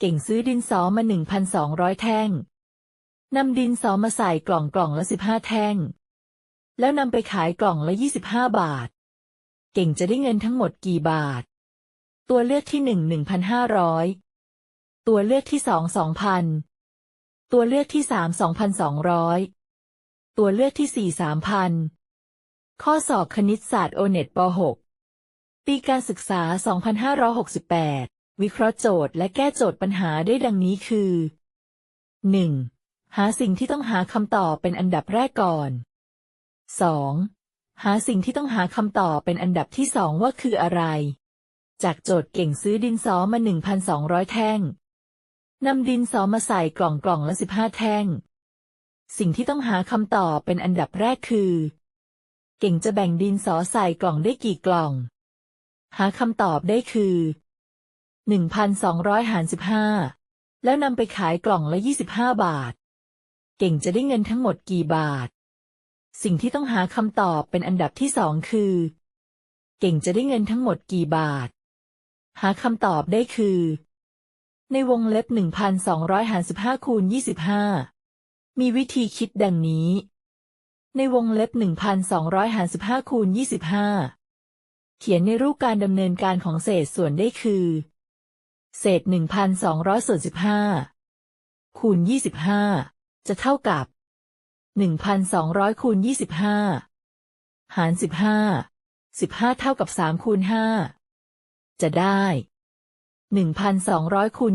เก่งซื้อดินสอมา1,200แท่งนำดินสอมาใส่กล่องกล่องละ15แท่ง แล้วนำไปขายกล่องละ25บาท เก่งจะได้เงินทั้งหมดกี่บาท ตัวเลือกที่1 1,500ตัวเลือกที่2 2,000ตัวเลือกที่3 2,200ตัวเลือกที่4 3,000ข้อสอบคณิตศาสตร์โอเน็ตป .6 ปีการศึกษา 2568 วิเคราะห์โจทย์และแก้โจทย์ปัญหาได้ดังนี้คือ 1. หาสิ่งที่ต้องหาคำตอบเป็นอันดับแรกก่อน 2. หาสิ่งที่ต้องหาคำตอบเป็นอันดับที่สองว่าคืออะไร จากโจทย์เก่งซื้อดินสอมา 1,200 แท่งนำดินสอมาใส่กล่องกล่องละ 15 แท่ง สิ่งที่ต้องหาคำตอบเป็นอันดับแรกคือ เก่งจะแบ่งดินสอใส่กล่องได้กี่กล่อง หาคำตอบได้คือ 1,200หาร15 แล้วนำไปขายกล่องละ 25 บาท เก่งจะได้เงินทั้งหมดกี่บาท สิ่งที่ต้องหาคำตอบเป็นอันดับที่สองคือ เก่งจะได้เงินทั้งหมดกี่บาท หาคำตอบได้คือ ในวงเล็บ 1,200หาร15คูณ25 มีวิธีคิดดังนี้ ในวงเล็บ 1,200หาร15คูณ25 เขียนในรูปการดำเนินการของเศษส่วนได้คือ เศษ1,200ส่วน15คูณ25จะเท่ากับ1,200คูณ25หาร15 15เท่ากับ3คูณ5จะได้1,200คูณ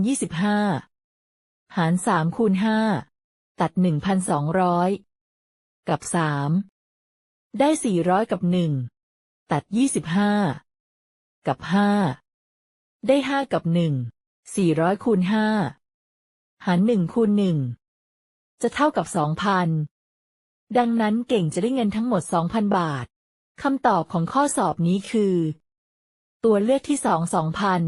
25หาร3คูณ5ตัด1,200กับ3ได้400กับ1ตัด25กับ5 ได้ห้ากับหนึ่งสี่ร้อยคูณห้าหารหนึ่งคูณหนึ่งจะเท่ากับสองพันดังนั้นเก่งจะได้เงินทั้งหมดสองพันบาทคำตอบของข้อสอบนี้คือ ตัวเลือกที่สองสองพัน